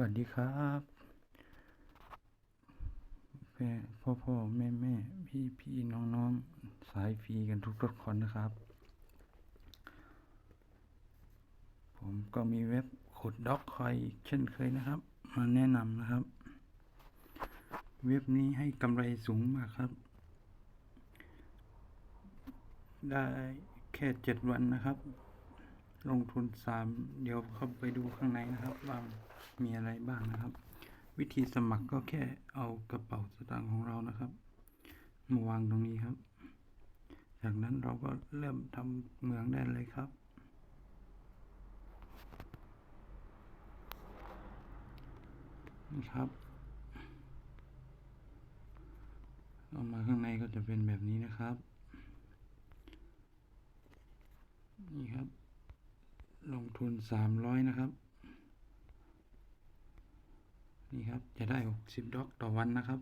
วัสดีครับแม่พ่อพ่อแม่แม่พี่พี่น้องน้องสายฟรีกันทุกทุกคนนะครับ ผมก็มีเว็บขุดด็อกคอยเช่นเคยนะครับ มาแนะนำนะครับ เว็บนี้ให้กำไรสูงมากครับ ได้แค่เจ็ดวันนะครับ ลงทุนสามเดี๋ยวเข้าไปดูข้างในนะครับว่า มีอะไรบ้างนะครับ วิธีสมัครก็แค่เอากระเป๋าสตางค์ของเรานะครับ มาวางตรงนี้ครับ จากนั้นเราก็เริ่มทำเมืองได้เลยครับนี่ครับเอามาข้างในก็จะเป็นแบบนี้นะครับ นี่ครับ ลงทุนสามร้อยนะครับ นี่ครับ จะได้หกสิบด็อกต่อวันนะครับ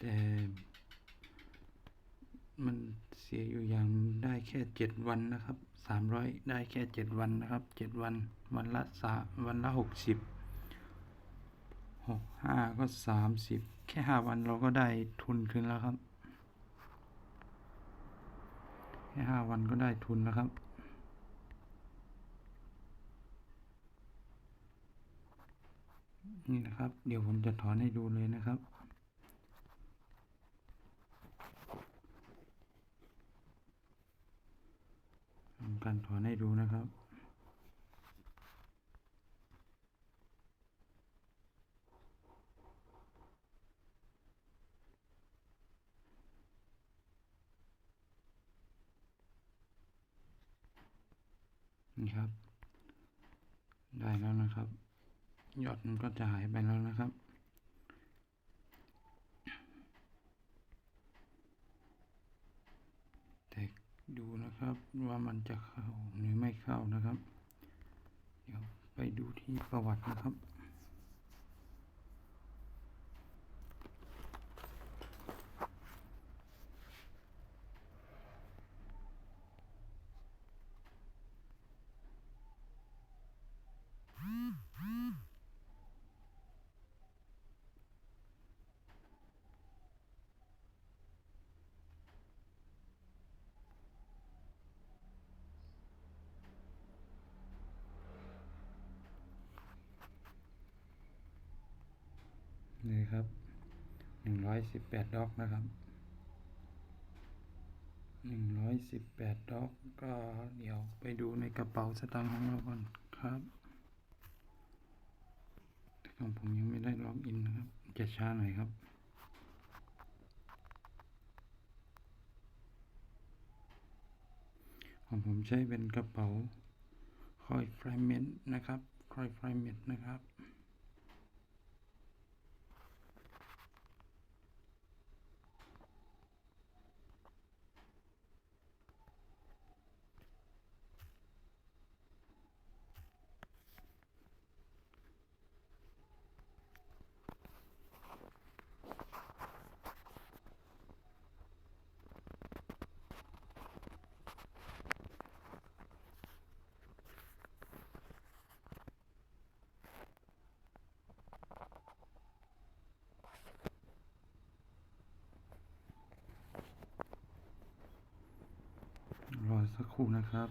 แต่มันเสียอยู่อย่างได้แค่เจ็ดวันนะครับสามร้อยได้แค่เจ็ดวันนะครับเจ็ดวัน วันละสาวันละหกสิบหกห้าก็สามสิบแค่ห้าวันเราก็ได้ทุนคืนแล้วครับ แค่ห้าวันก็ได้ทุนแล้วครับ นี่นะครับ เดี๋ยวผมจะถอนให้ดูเลยนะครับทำการถอนให้ดูนะครับนี่ครับ ได้แล้วนะครับ ยอดมันก็จะหายไปแล้วนะครับ แต่ดูนะครับว่ามันจะเข้าหรือไม่เข้านะครับ เดี๋ยวไปดูที่ประวัตินะครับ นี่ครับหนึ่งร้อยสิบแปดด็อกนะครับหนึ่งร้อยสิบแปดด็อกก็เดี๋ยวไปดูในกระเป๋าสตางค์ของเราก่อนครับของผมยังไม่ได้ล็อกอินนะครับ จะช้าหน่อยครับของผมใช้เป็นกระเป๋าคอยไฟเมนนะครับคอยไฟเมนนะครับ รอสัก ครู่นะครับ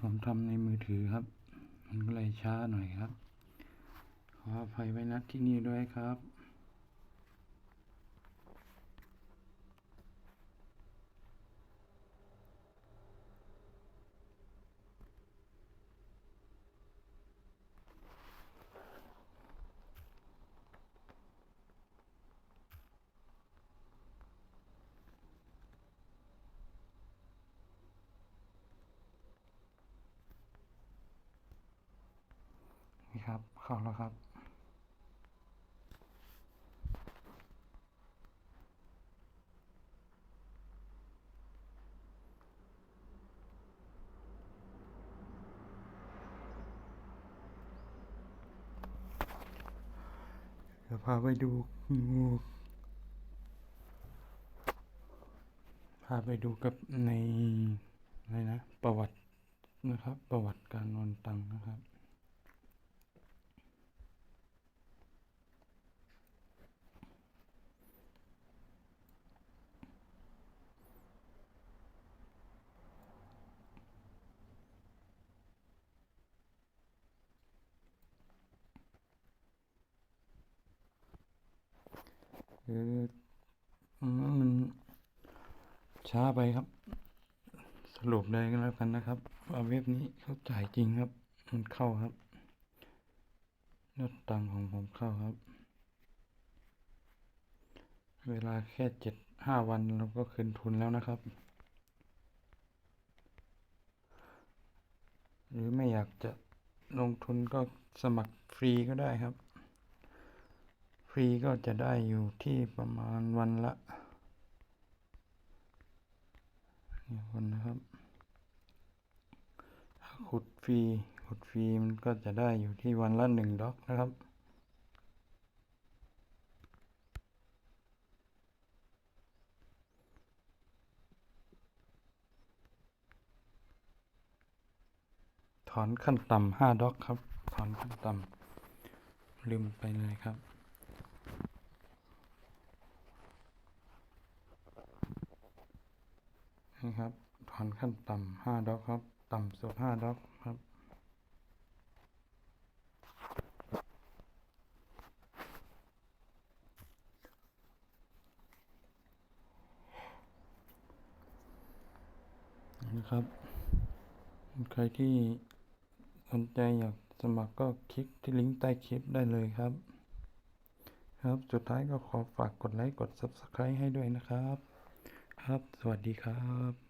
ผมทำในมือถือครับ มันก็เลยช้าหน่อยครับ ขออภัยไว้นัดที่นี่ด้วยครับ ครับ เข้าแล้วครับ เดี๋ยวพาไปดูงูพาไปดูกับในอะไรนะ ประวัตินะครับ ประวัติการนอนตังนะครับ คือมันช้าไปครับ สรุปเลยก็แล้วกันนะครับว่าเว็บนี้เขาจ่ายจริงครับ มันเข้าครับยอดตังค์ของผมเข้าครับ เวลาแค่เจ็ดห้าวันเราก็คืนทุนแล้วนะครับ หรือไม่อยากจะลงทุนก็สมัครฟรีก็ได้ครับ ฟรีก็จะได้อยู่ที่ประมาณวันละนี่คนนะครับขุดฟรีขุดฟรีมันก็จะได้อยู่ที่วันละหนึ่งด็อกนะครับถอนขั้นต่ำห้าด็อกครับ ถอนขั้นต่ำลืมไปเลยครับ นี่ครับ ถอนขั้นต่ำห้าด็อกครับ ต่ำสุดห้าด็อกครับ นะครับ ใครที่สนใจอยากสมัครก็คลิกที่ลิงก์ใต้คลิปได้เลยครับ ครับ สุดท้ายก็ขอฝากกดไลค์ กด Subscribe ให้ด้วยนะครับ ครับ สวัสดีครับ